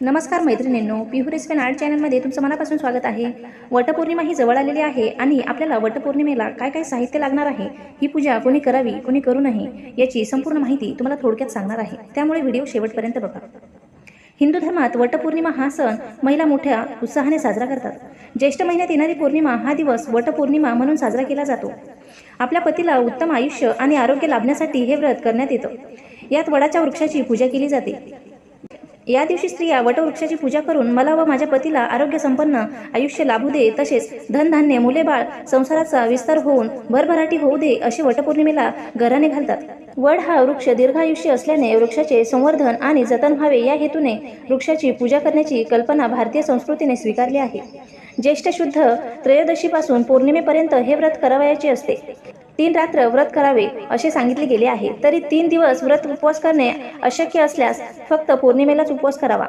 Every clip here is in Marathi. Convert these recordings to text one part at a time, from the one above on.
नमस्कार मैत्रिणींनो पिहू रेसिपी आर्ट चॅनलमध्ये तुमचं मनापासून स्वागत आहे. वटपौर्णिमा ही जवळ आलेली आहे आणि आपल्याला वटपौर्णिमेला काय काय साहित्य लागणार आहे ही पूजा कोणी करावी कोणी करू नये याची संपूर्ण माहिती तुम्हाला थोडक्यात सांगणार आहे. त्यामुळे व्हिडिओ शेवटपर्यंत बघा. हिंदू धर्मात वटपौर्णिमा हा सण महिला मोठ्या उत्साहाने साजरा करतात. ज्येष्ठ महिन्यात येणारी पौर्णिमा हा दिवस वटपौर्णिमा म्हणून साजरा केला जातो. आपल्या पतीला उत्तम आयुष्य आणि आरोग्य लाभण्यासाठी हे व्रत करण्यात येतं. यात वडाच्या वृक्षाची पूजा केली जाते. या दिवशी स्त्रिया वटवृक्षाची पूजा करून मला व माझ्या पतीला आरोग्य संपन्न आयुष्य लाभू दे तसेच धनधान्य मुलेबाळ संसाराचा विस्तार होऊन भरभराटी होऊ दे असे वटपौर्णिमेला घराने घालतात. वड हा वृक्ष दीर्घायुष्य असल्याने वृक्षाचे संवर्धन आणि जतन व्हावे या हेतूने वृक्षाची पूजा करण्याची कल्पना भारतीय संस्कृतीने स्वीकारली आहे. ज्येष्ठ शुद्ध त्रयोदशीपासून पौर्णिमेपर्यंत हे व्रत करावयाचे असते. तीन रात्र व्रत करावे असे सांगितले गेले आहे. तरी तीन दिवस व्रत उपवास करणे अशक्य असल्यास फक्त पौर्णिमेलाच उपवास करावा.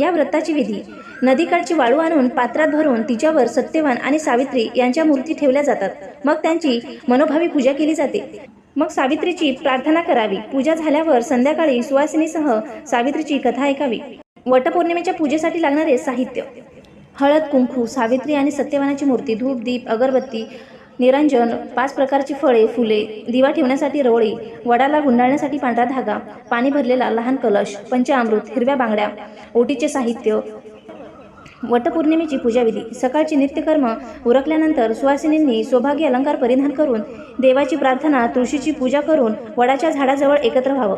या व्रताची विधी नदीकाठची वाळू आणून पात्रात भरून तिच्यावर सत्यवान आणि सावित्री यांच्या मूर्ती ठेवल्या जातात. मग त्यांची मनोभावी पूजा केली जाते. मग सावित्रीची प्रार्थना करावी. पूजा झाल्यावर संध्याकाळी सुवासिनीसह सावित्रीची कथा ऐकावी. वटपौर्णिमेच्या पूजेसाठी लागणारे साहित्य. हळद कुंकू सावित्री आणि सत्यवानाची मूर्ती धूप दीप अगरबत्ती निरंजन पाच प्रकारची फळे फुले दिवा ठेवण्यासाठी रवळी वडाला गुंडाळण्यासाठी पांढरा धागा पाणी भरलेला लहान कलश पंचामृत हिरव्या बांगड्या ओटीचे साहित्य वटपौर्णिमेची पूजाविधी सकाळची नित्यकर्म उरकल्यानंतर सुवासिनींनी सौभाग्य अलंकार परिधान करून देवाची प्रार्थना तुळशीची पूजा करून वडाच्या झाडाजवळ एकत्र व्हावं.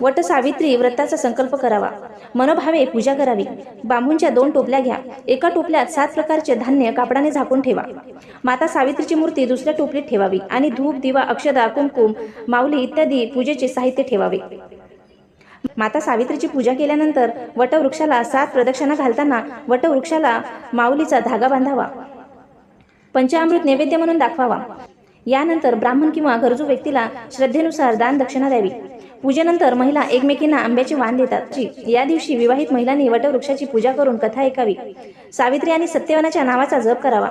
वट सावित्री व्रताचा संकल्प करावा. मनोभावे पूजा करावी. बांबूंच्या दोन टोपल्या घ्या. एका टोपल्यात सात प्रकारचे धान्य कापडाने झाकून ठेवा. माता सावित्रीची मूर्ती दुसऱ्या टोपलीत ठेवावी आणि धूप दिवा अक्षदा कुमकुम माऊली इत्यादी पूजेचे साहित्य ठेवावे. माता सावित्रीची पूजा केल्यानंतर वटवृक्षाला सात प्रदक्षिणा घालताना वटवृक्षाला माऊलीचा धागा बांधावा. पंचामृत नैवेद्य म्हणून दाखवावा. यानंतर ब्राह्मण किंवा गरजू व्यक्तीला श्रद्धेनुसार दान दक्षिणा द्यावी. पूजेनंतर महिला एकमेकींना आंब्याचे वाण देतात. या दिवशी विवाहित महिलांनी वटवृक्षाची पूजा करून कथा ऐकावी. सावित्री आणि सत्यवानाच्या नावाचा जप करावा.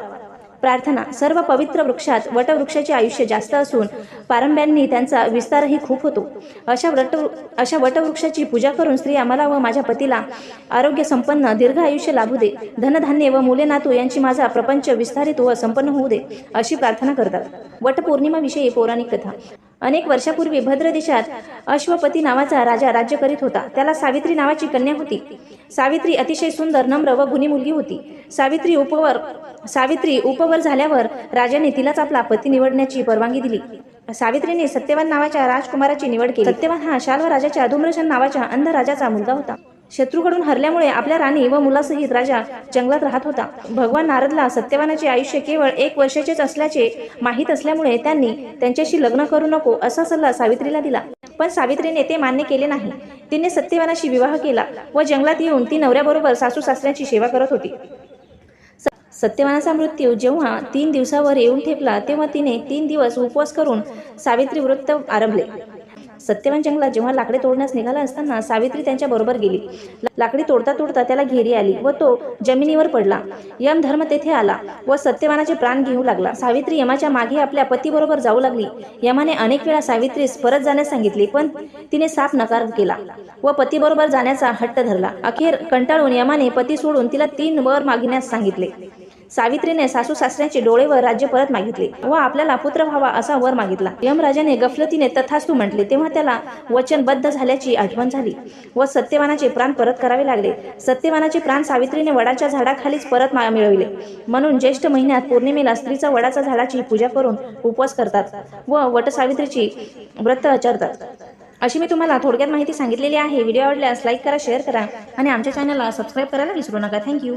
प्रार्थना सर्व पवित्र वृक्षात वटवृक्षाचे आयुष्य जास्त असून पारंब्यांनी त्यांचा विस्तारही खूप होतो. अशा वट अशा वटवृक्षाची पूजा करून स्त्रिया मला व माझ्या पतीला आरोग्य संपन्न दीर्घ आयुष्य लाभू दे. धनधान्य व मुले नातू यांची माझा प्रपंच विस्तारित व संपन्न होऊ दे अशी प्रार्थना करतात. वटपौर्णिमाविषयी पौराणिक कथा. अनेक वर्षापूर्वी भद्र देशात अश्वपती नावाचा राजा राज्य करीत होता. त्याला सावित्री नावाची कन्या होती. सावित्री अतिशय सुंदर नम्र व गुणी मुलगी होती. सावित्री उपवर सावित्री उपवर झाल्यावर राजाने तिलाच आपला पती निवडण्याची परवानगी दिली. सावित्रीने सत्यवान नावाच्या राजकुमाराची निवड केली. सत्यवान हा शाल्व राजाच्या धूम्रशन नावाच्या अंध राजाचा मुलगा होता. शत्रूकडून हरल्यामुळे आपल्या राणी व मुलासहित राजा जंगलात राहत होता. भगवान नारदला सत्यवानाचे आयुष्य केवळ एक वर्षाचेच असल्याचे माहीत असल्यामुळे त्यांनी त्यांच्याशी लग्न करू नको असा सल्ला सावित्रीला दिला. पण सावित्रीने ते मान्य केले नाही. तिने सत्यवानाशी विवाह केला व जंगलात येऊन ती नवऱ्याबरोबर सासू सासऱ्याची सेवा करत होती. सत्यवानाचा मृत्यू जेव्हा तीन दिवसावर येऊन ठेपला तेव्हा तिने तीन दिवस उपवास करून सावित्री व्रत आरंभले. सत्यवान जंगलात जेव्हा लाकडे तोडण्यास निघाला असताना सावित्री त्यांच्या बरोबर गेली. लाकडी तोडता तोडता त्याला घेरी आली व तो जमिनीवर पडला. यम धर्म तेथे आला व सत्यवानाचे प्राण घेऊ लागला. सावित्री यमाच्या मागे आपल्या पतीबरोबर जाऊ लागली. यमाने अनेक वेळा सावित्रीस परत जाण्यास सांगितले पण तिने साफ नकार केला व पतीबरोबर जाण्याचा हट्ट धरला. अखेर कंटाळून यमाने पती सोडून तिला तीन वर मागण्यास सांगितले. सावित्रीने सासू सासऱ्याचे डोळे व राज्य परत मागितले व आपल्याला पुत्र व्हावा असा वर मागितला. यमराजाने गफलतीने तथास्तू म्हटले तेव्हा त्याला वचनबद्ध झाल्याची आठवण झाली व सत्यवानाचे प्राण परत करावे लागले. सत्यवानाचे प्राण सावित्रीने वडाच्या झाडाखालीच परत मा- मिळविले. म्हणून ज्येष्ठ महिन्यात पौर्णिमेला स्त्रीचा वडाच्या झाडाची पूजा करून उपवास करतात व वटसावित्रीची व्रत आचरतात. अशी मी तुम्हाला थोडक्यात माहिती सांगितलेली आहे. व्हिडिओ आवडल्यास लाईक करा शेअर करा आणि आमच्या चॅनलला सबस्क्राईब करायला विसरू नका. थँक्यू